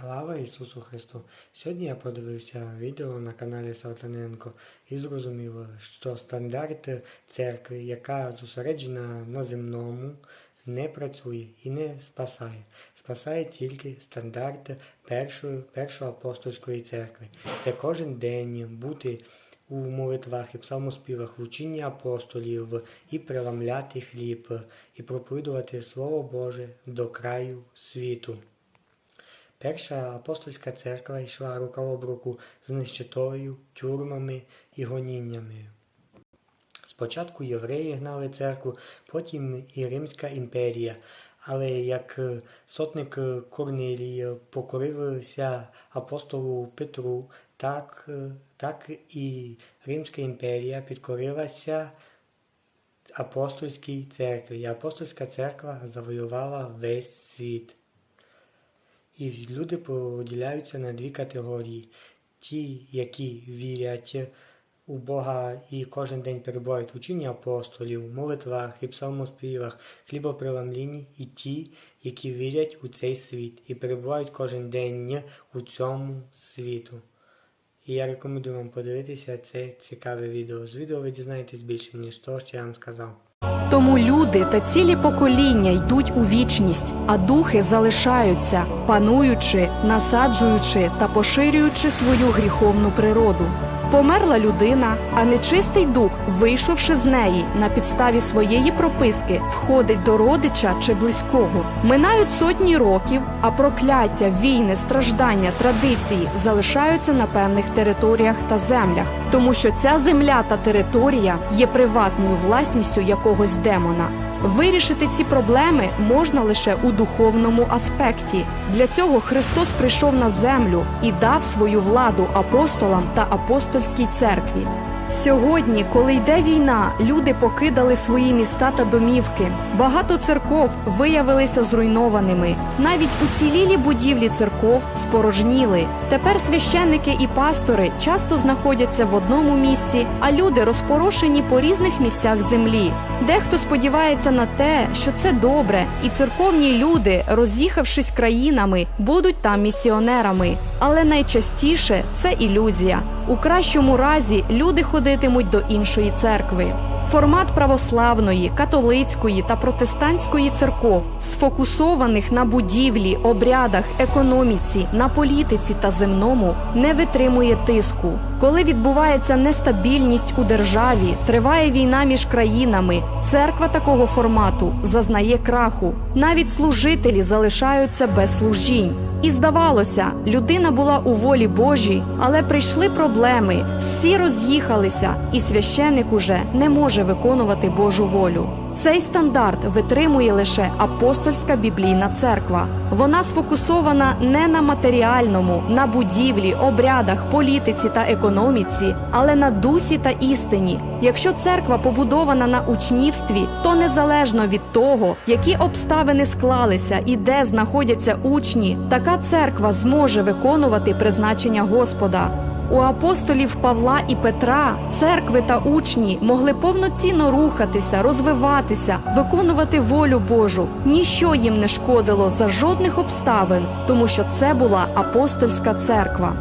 Слава Ісусу Христу! Сьогодні я подивився відео на каналі Салтаненко і зрозумів, що стандарт церкви, яка зосереджена на земному, не працює і не спасає. Спасає тільки стандарт першої, першої апостольської церкви. Це кожен день бути у молитвах і псалмоспівах, в учінні апостолів, і преламляти хліб, і проповідувати Слово Боже до краю світу. Перша апостольська церква йшла рука об руку з нищетою, тюрмами і гоніннями. Спочатку євреї гнали церкву, потім і Римська імперія. Але як е, сотник е, Корнилій покорився апостолу Петру, так, е, так і Римська імперія підкорилася апостольській церкві. І апостольська церква завоювала весь світ. І люди поділяються на дві категорії: ті, які вірять у Бога і кожен день перебувають в апостолів, молитвах і псалмоспівах, хлібоприламлінні, і ті, які вірять у цей світ і перебувають кожен день у цьому світу. І я рекомендую вам подивитися це цікаве відео. З відео ви дізнаєтесь більше, ніж того, що я вам сказав. Тому люди та цілі покоління йдуть у вічність, а духи залишаються, пануючи, насаджуючи та поширюючи свою гріховну природу. Померла людина, а нечистий дух, вийшовши з неї на підставі своєї прописки, входить до родича чи близького. Минають сотні років, а прокляття, війни, страждання, традиції залишаються на певних територіях та землях, тому що ця земля та територія є приватною власністю якогось демона. Вирішити ці проблеми можна лише у духовному аспекті. Для цього Христос прийшов на землю і дав свою владу апостолам та апостольській церкві. Сьогодні, коли йде війна, люди покидали свої міста та домівки. Багато церков виявилися зруйнованими. Навіть уцілілі будівлі церков спорожніли. Тепер священники і пастори часто знаходяться в одному місці, а люди розпорошені по різних місцях землі. Дехто сподівається на те, що це добре, і церковні люди, роз'їхавшись країнами, будуть там місіонерами. Але найчастіше це ілюзія. У кращому разі люди ходитимуть до іншої церкви. Формат православної, католицької та протестантської церков, сфокусованих на будівлі, обрядах, економіці, на політиці та земному, не витримує тиску. Коли відбувається нестабільність у державі, триває війна між країнами, церква такого формату зазнає краху. Навіть служителі залишаються без служінь. І здавалося, людина була у волі Божій, але прийшли проблеми, всі роз'їхалися, і священик уже не може виконувати Божу волю. Цей стандарт витримує лише апостольська біблійна церква. Вона сфокусована не на матеріальному, на будівлі, обрядах, політиці та економіці, але на дусі та істині. Якщо церква побудована на учнівстві, то незалежно від того, які обставини склалися і де знаходяться учні, така церква зможе виконувати призначення Господа. У апостолів Павла і Петра церкви та учні могли повноцінно рухатися, розвиватися, виконувати волю Божу. Ніщо їм не шкодило за жодних обставин, тому що це була апостольська церква.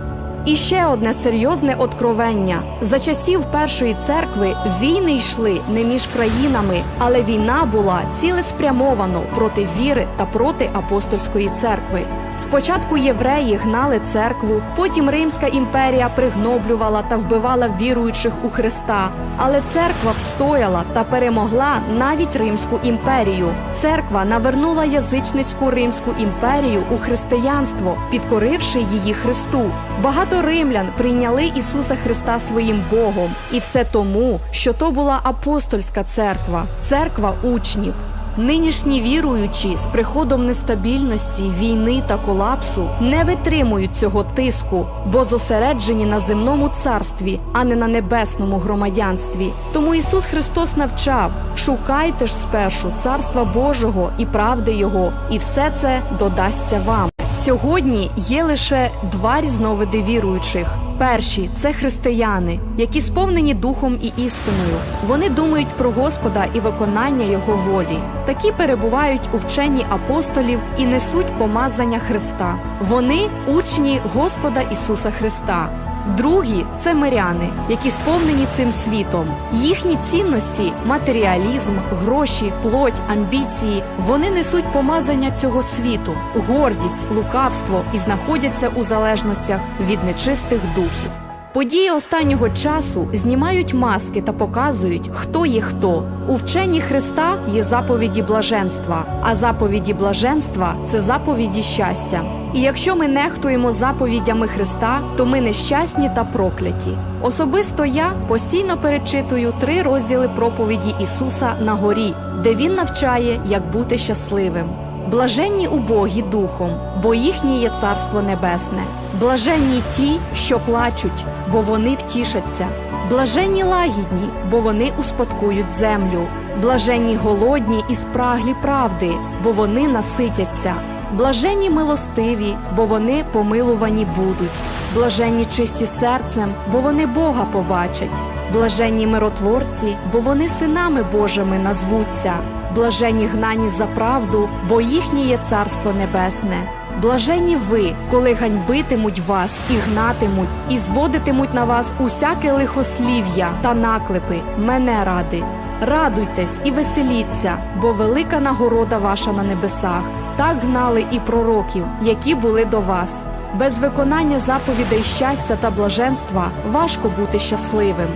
І ще одне серйозне откровення: за часів першої церкви війни йшли не між країнами, але війна була цілеспрямовано проти віри та проти апостольської церкви. Спочатку євреї гнали церкву, потім Римська імперія пригноблювала та вбивала віруючих у Христа. Але церква встояла та перемогла навіть Римську імперію. Церква навернула язичницьку Римську імперію у християнство, підкоривши її Христу. Багато римлян прийняли Ісуса Христа своїм Богом, і все тому, що то була апостольська церква, церква учнів. Нинішні віруючі з приходом нестабільності, війни та колапсу не витримують цього тиску, бо зосереджені на земному царстві, а не на небесному громадянстві. Тому Ісус Христос навчав: шукайте ж спершу царства Божого і правди Його, і все це додасться вам. Сьогодні є лише два різновиди віруючих. Перші це християни, які сповнені духом і істиною. Вони думають про Господа і виконання Його волі. Такі перебувають у вченні апостолів і несуть помазання Христа. Вони учні Господа Ісуса Христа. Другі це миряни, які сповнені цим світом. Їхні цінності матеріалізм, гроші, плоть, амбіції. Вони несуть помазання цього світу, гордість, лукавство і знаходяться у залежностях від нечистих духів. Події останнього часу знімають маски та показують, хто є хто. У вченні Христа є заповіді блаженства, а заповіді блаженства це заповіді щастя. І якщо ми нехтуємо заповідями Христа, то ми нещасні та прокляті. Особисто я постійно перечитую три розділи проповіді Ісуса на горі, де Він навчає, як бути щасливим. Блаженні убогі духом, бо їхнє є царство небесне. Блаженні ті, що плачуть, бо вони втішаться. Блаженні лагідні, бо вони успадкують землю. Блаженні голодні і спраглі правди, бо вони наситяться. Блаженні милостиві, бо вони помилувані будуть. Блаженні чисті серцем, бо вони Бога побачать. Блаженні миротворці, бо вони синами Божими назвуться. Блаженні гнані за правду, бо їхнє є царство небесне. Блаженні ви, коли ганьбитимуть вас і гнатимуть, і зводитимуть на вас усяке лихослів'я та наклепи, мене ради. Радуйтесь і веселіться, бо велика нагорода ваша на небесах. Так гнали і пророків, які були до вас. Без виконання заповідей щастя та блаженства важко бути щасливим.